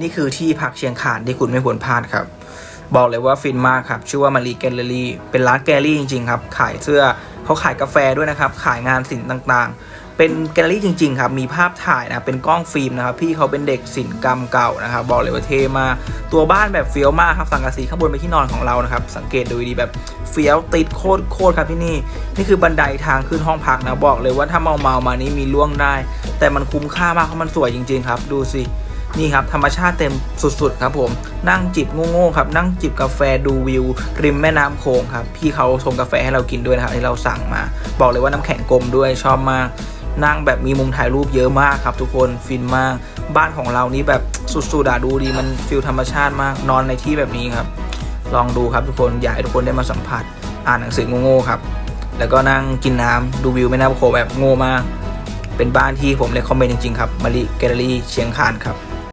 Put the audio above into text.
นี่คือที่พักเชียงคานที่คุณไม่ควรพลาดครับ บอกเลยว่าฟินมากครับ ชื่อว่ามารีแกลเลอรี่เป็นร้านแกลเลอรี่จริงๆครับ ขายเสื้อเขาขายกาแฟด้วยนะครับ ขายงานศิลป์ต่างๆ เป็นแกลเลอรี่จริงๆครับ มีภาพถ่ายนะเป็นกล้องฟิล์มนะครับ พี่เขาเป็นเด็กศิลป์กรรมเก่านะครับ บอกเลยว่าเทมากตัวบ้านแบบเฟี้ยวมากครับสังกะสีข้างบนเป็นที่นอนของเรานะครับ สังเกตดูดีแบบเฟี้ยวติดโคตรโคตรครับที่นี่ นี่คือบันไดทางขึ้นห้องพักนะบอกเลยว่าถ้าเมาเมาๆมานี้มีล่วงได้ แต่มันคุ้มค่ามากเพราะมันสวยจริง ๆ ครับ ดูสิ นี่ครับธรรมชาติเต็มสุดๆครับผมนั่งจิบโง่ๆครับนั่งจิบกาแฟดูวิว ริมแม่น้ำโขงครับพี่เขาชงกาแฟให้เรากินด้วยนะครับที่เราสั่งมา บอกเลยว่าน้ำแข็งกลมด้วยชอบมาก นั่งแบบมีมุมถ่ายรูปเยอะมากครับ ทุกคนฟินมาก บ้านของเรานี่แบบสุดๆอะดูดีมันฟิลธรรมชาติมากนอนในที่แบบนี้ครับ ลองดูครับทุกคนอยากให้ทุกคนได้มาสัมผัส อ่านหนังสือโง่ๆครับแล้วก็นั่งกินน้ำดูวิวแม่น้ำโขงแบบโง่มาก เป็นบ้านที่ผมเลยคอมเมนต์จริงๆครับมาริแกลเลอรี่เชียงคานครับ